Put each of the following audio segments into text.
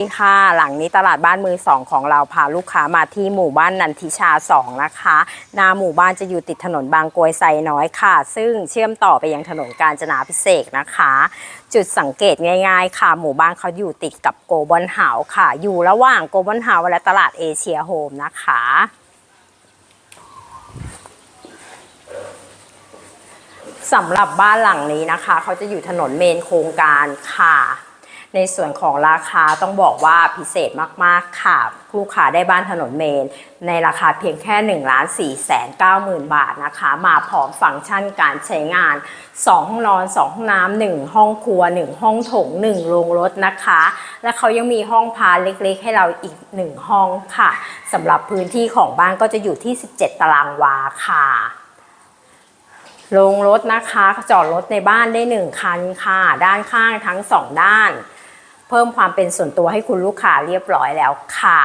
ดีค่ะหลังนี้ตลาดบ้านมือสองของเราพาลูกค้ามาที่หมู่บ้านนันทิชาสองนะคะหนาหมู่บ้านจะอยู่ติดถนนบางกรวยไซน้อยค่ะ ซึ่งเชื่อมต่อไปยังถนนกาญจนาพิเศษกนะคะ จุดสังเกตง่าย ๆ ค่ะ หมู่บ้านเขาอยู่ติดกับโกบอนเฮาค่ะ อยู่ระหว่างโกบอนเฮาและตลาดเอเชียโฮมนะคะสำหรับบ้านหลังนี้นะคะ เขาจะอยู่ถนนเมนโครงการค่ะ ในส่วนของราคาต้องบอกว่าพิเศษมากๆค่ะ ลูกค้าได้บ้านถนนเมน ในราคาเพียงแค่1นึ่งล้านสี่แสนเก้าหมื่นบาทนะคะ มาพร้อมฟังก์ชันการใช้งาน 2 ห้องนอน 2 ห้องน้ำ1ห้องครัว 1 ห้องโถง1โรงรถนะคะ และเขายังมีห้องพาเล็กๆ ให้เราอีก 1 ห้องค่ะสำหรับพื้นที่ของบ้านก็จะอยู่ที่ 17 ตารางวาค่ะโรงรถนะคะจอดรถในบ้านได้ 1 คันค่ะ ด้านข้างทั้ง 2 ด้าน เพิ่มความเป็นส่วนตัวให้คุณลูกค้าเรียบร้อยแล้วค่ะ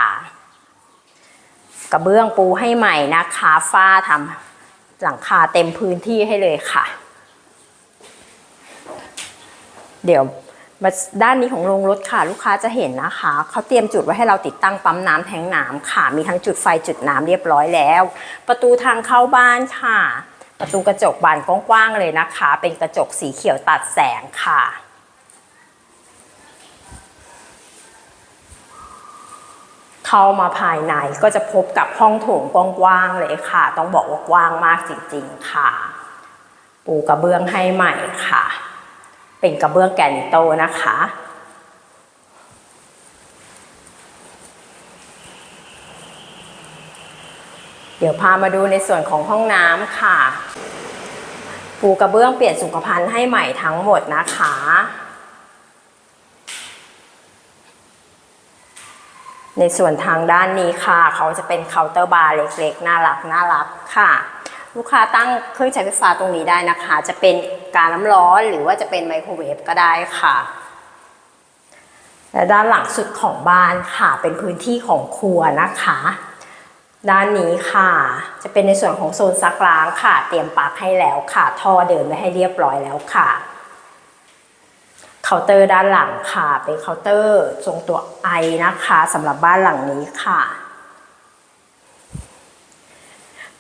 กระเบื้องปูให้ใหม่นะคะฝ้าทำหลังคาเต็มพื้นที่ให้เลยค่ะ เดี๋ยวมาด้านนี้ของโรงรถค่ะ ลูกค้าจะเห็นนะคะ เขาเตรียมจุดไว้ให้เราติดตั้งปั๊มน้ำแทงน้ำค่ะ มีทั้งจุดไฟจุดน้ำเรียบร้อยแล้ว ประตูทางเข้าบ้านค่ะ ประตูกระจกบานกว้างๆเลยนะคะ เป็นกระจกสีเขียวตัดแสงค่ะ เข้ามาภายในก็จะพบกับห้องโถงกว้างๆเลยค่ะ ต้องบอกว่ากว้างมากจริงๆค่ะ ปูกระเบื้องให้ใหม่ค่ะ เป็นกระเบื้องแกนิโตนะคะเดี๋ยวพามาดูในส่วนของห้องน้ำค่ะ ปูกระเบื้องเปลี่ยนสุขภัณฑ์ให้ใหม่ทั้งหมดนะคะ ในส่วนทางด้านนี้ค่ะ เขาจะเป็นเคาน์เตอร์บาร์เล็กๆ น่ารักน่ารักค่ะ ลูกค้าตั้งเครื่องใช้ไฟฟ้าตรงนี้ได้นะคะ จะเป็นการน้ำร้อนหรือว่าจะเป็นไมโครเวฟก็ได้ค่ะและด้านหลังสุดของบ้านค่ะ เป็นพื้นที่ของครัวนะคะ ด้านนี้ค่ะ จะเป็นในส่วนของโซนซักล้างค่ะ เตรียมปลั๊กให้แล้วค่ะ ท่อเดินไว้ให้เรียบร้อยแล้วค่ะ เคาน์เตอร์ด้านหลังค่ะเป็นเคาน์เตอร์ทรงตัวไอนะคะสำหรับบ้านหลังนี้ค่ะ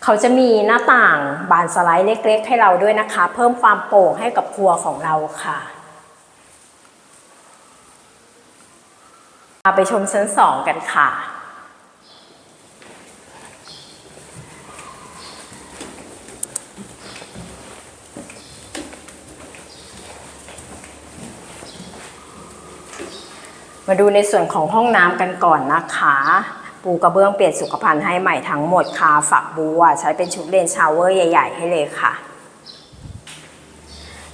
เขาจะมีหน้าต่างบานสไลด์เล็กๆ ให้เราด้วยนะคะ เพิ่มความโปร่งให้กับครัวของเราค่ะมาไปชมชั้นสองกันค่ะ มาดูในส่วนของห้องน้ำกันก่อนนะคะ ปูกระเบื้องเปลี่ยนสุขภัณฑ์ให้ใหม่ทั้งหมดค่ะ ฝักบัว ใช้เป็นชุดเลนชาวเวอร์ใหญ่ ๆ ให้เลยค่ะ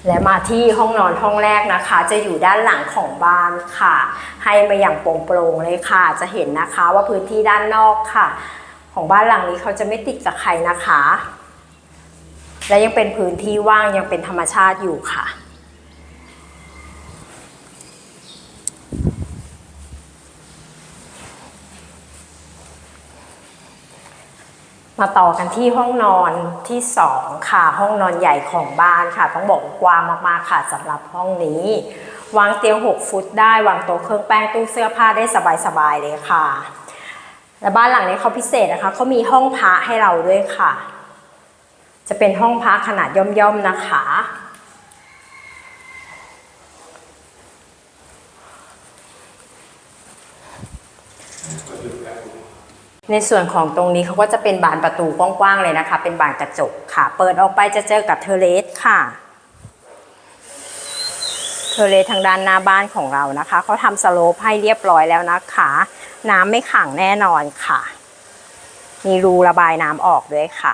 และมาที่ห้องนอนห้องแรกนะคะ จะอยู่ด้านหลังของบ้านค่ะ ให้มาอย่างโปร่งๆเลยค่ะ จะเห็นนะคะว่าพื้นที่ด้านนอกค่ะ ของบ้านหลังนี้เขาจะไม่ติดกับใครนะคะ และยังเป็นพื้นที่ว่างยังเป็นธรรมชาติอยู่ค่ะ มาต่อกันที่ห้องนอนที่ 2 ค่ะ ห้องนอนใหญ่ของบ้านค่ะ ต้องบอกกว้างมากๆค่ะสำหรับห้องนี้ วางเตียง 6 ฟุตได้วางโต๊ะเครื่องแป้งตู้เสื้อผ้าได้สบายๆเลยค่ะ และบ้านหลังนี้เขาพิเศษนะคะเขามีห้องพระให้เราด้วยค่ะ จะเป็นห้องพระขนาดย่อมๆนะคะ ในส่วนของตรงนี้เขาก็จะเป็นบานประตูกว้างๆเลยนะคะ เป็นบานกระจกค่ะ เปิดออกไปจะเจอกับเทเลสค่ะ เทเลสทางด้านหน้าบ้านของเรานะคะ เขาทำสโลปให้เรียบร้อยแล้วนะคะ น้ำไม่ขังแน่นอนค่ะ มีรูระบายน้ำออกด้วยค่ะ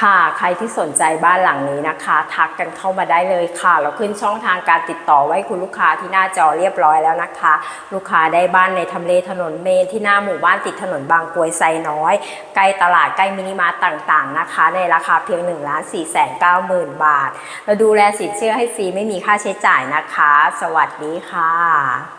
ค่ะ ใครที่สนใจบ้านหลังนี้นะคะ ทักกันเข้ามาได้เลยค่ะ เราขึ้นช่องทางการติดต่อไว้คุณลูกค้าที่หน้าจอเรียบร้อยแล้วนะคะ ลูกค้าได้บ้านในทำเลถนนเมนที่หน้าหมู่บ้านติดถนนบางกรวยไซน้อย ใกล้ตลาดใกล้มินิมาร์ตต่างๆนะคะ ในราคาเพียง1นึ่งล้านสี่แสนเก้าหมื่นบาท เราดูแลสินเชื่อให้ฟรีไม่มีค่าใช้จ่ายนะคะ สวัสดีค่ะ